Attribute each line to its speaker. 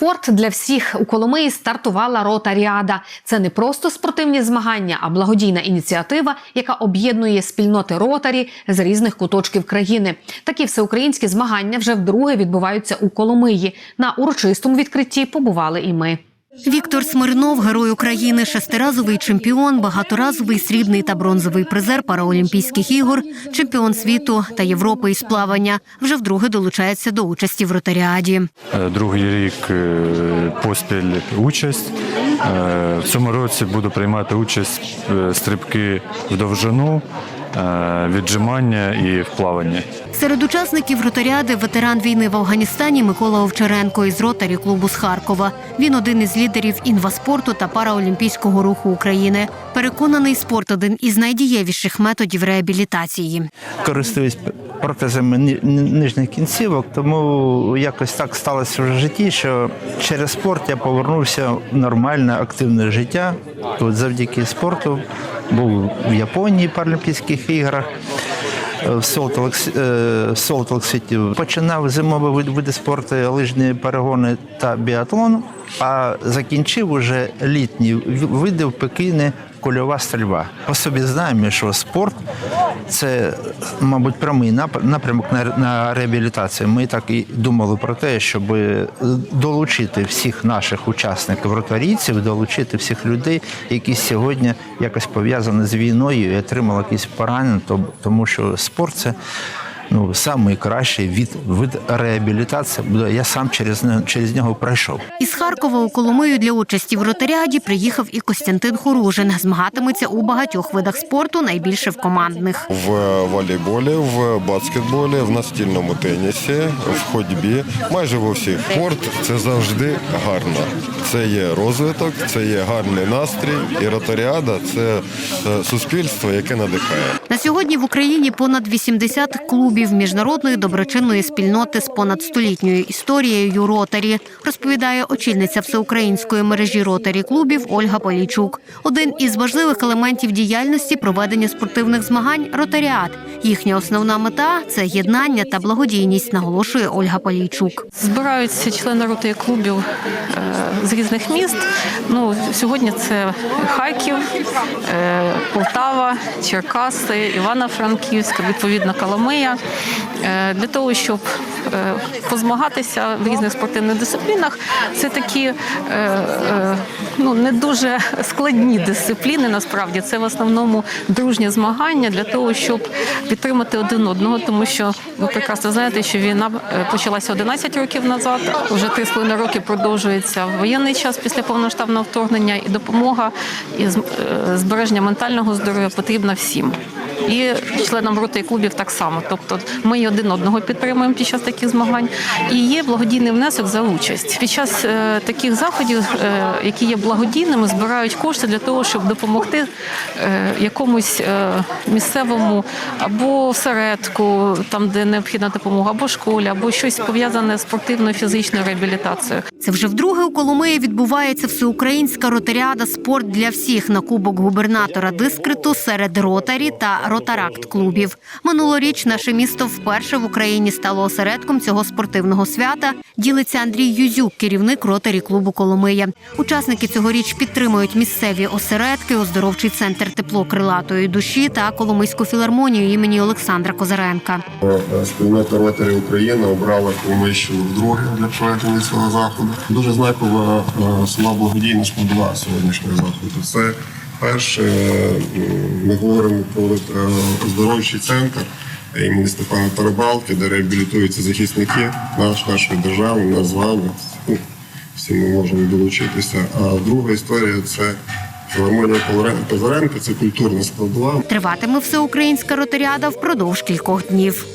Speaker 1: Спорт для всіх у Коломиї стартувала ротаріада. Це не просто спортивні змагання, а благодійна ініціатива, яка об'єднує спільноти ротарі з різних куточків країни. Такі всеукраїнські змагання вже вдруге відбуваються у Коломиї. На урочистому відкритті побували і ми.
Speaker 2: Віктор Смирнов, герой України, шестиразовий чемпіон, багаторазовий срібний та бронзовий призер Параолімпійських ігор, чемпіон світу та Європи із плавання. Вже вдруге долучається до участі в ротаріаді.
Speaker 3: Е, Другий рік е, поспіль участь. Е, В цьому році буду приймати участь стрибки в довжину, віджимання і в плаванні.
Speaker 2: Серед учасників ротаріади ветеран війни в Афганістані Микола Овчаренко із ротарі клубу з Харкова. Він один із лідерів інваспорту та параолімпійського руху України. Переконаний спорт один із найдієвіших методів реабілітації.
Speaker 4: користуюсь протезами ні- ні- нижніх кінцівок, тому якось так сталося в житті, що через спорт я повернувся в нормальне активне життя. От завдяки спорту був в Японії в Паралімпійських іграх. е, В Солт Сіті починав зимові види спорту, лижні перегони та біатлон, а закінчив уже літні види в Пекіні кульова стрільба. По собі знаємо, що спорт це, мабуть, прямий нап- напрямок на, реабілітацію. Ми так і думали про те, щоб долучити всіх наших учасників ротарійців, долучити всіх людей, які сьогодні якось пов'язані з війною і отримали якісь поранення, то- тому що спорт це. Ну, найкращий від, від реабілітації. Я сам через, не- через нього пройшов.
Speaker 2: Із Харкова у Коломию для участі в ротаріаді приїхав і Костянтин Хоружин. Змагатиметься у багатьох видах спорту, найбільше в командних.
Speaker 5: в волейболі, в баскетболі, в настільному тенісі, в ходьбі. Майже в усіх. Спорт це завжди гарно. Це є розвиток, це є гарний настрій. І ротаріада це е, суспільство, яке надихає.
Speaker 2: На сьогодні в Україні понад 80 клубів міжнародної доброчинної спільноти з понад столітньою історією ротарі, розповідає очільниця всеукраїнської мережі ротарі клубів Ольга Полійчук. Один із важливих елементів діяльності проведення спортивних змагань ротаріат. Їхня основна мета це єднання та благодійність, наголошує Ольга Полійчук.
Speaker 6: Збираються члени роти клубів е, з різних міст. Ну, сьогодні це Харків, е, Полтава, Черкаси, Івано-Франківська, відповідно Коломия. Е, Для того, щоб е, позмагатися в різних спортивних дисциплінах, це такі е, ну, не дуже складні дисципліни. Насправді це в основному дружні змагання для того, щоб підтримати один одного, тому що ви прекрасно знаєте, що війна почалася 11 років назад. Вже 3,5 роки продовжується воєнний час після повноштабного вторгнення, і допомога і з- збереження ментального здоров'я потрібна всім. І членам роти і клубів так само. Тобто ми один одного підтримуємо під час таких змагань. І є благодійний внесок за участь. Під час е, таких заходів, е, які є благодійними, збирають кошти для того, щоб допомогти е, якомусь е, місцевому або осередку, там де необхідна допомога, або школі, або щось пов'язане з спортивною фізичною реабілітацією.
Speaker 2: Це вже вдруге у Коломиї відбувається всеукраїнська ротаріада спорт для всіх на кубок губернатора дискриту серед ротарі та ротаракт клубів. Минулоріч наше місто вперше в Україні стало осередком цього спортивного свята. Ділиться Андрій Юзюк, керівник ротарі клубу Коломия. Учасники цьогоріч підтримують місцеві осередки, оздоровчий центр тепло крилатої душі та Коломийську філармонію імені Олександра Козаренка.
Speaker 7: Спільнота Ротарі України обрала Коломийщину вдруге для проведення цього заходу. Дуже знакова е, сама благодійна складова сьогоднішнього заходу. Це перше, е, ми говоримо про е, оздоровчий центр імені Степана Тарабалки, де реабілітуються захисники наш, нашої держави, нас з вами. Ну, Всі ми можемо долучитися. А друга історія це філармонія Позаренка, це культурна складова.
Speaker 2: Триватиме всеукраїнська ротаріада впродовж кількох днів.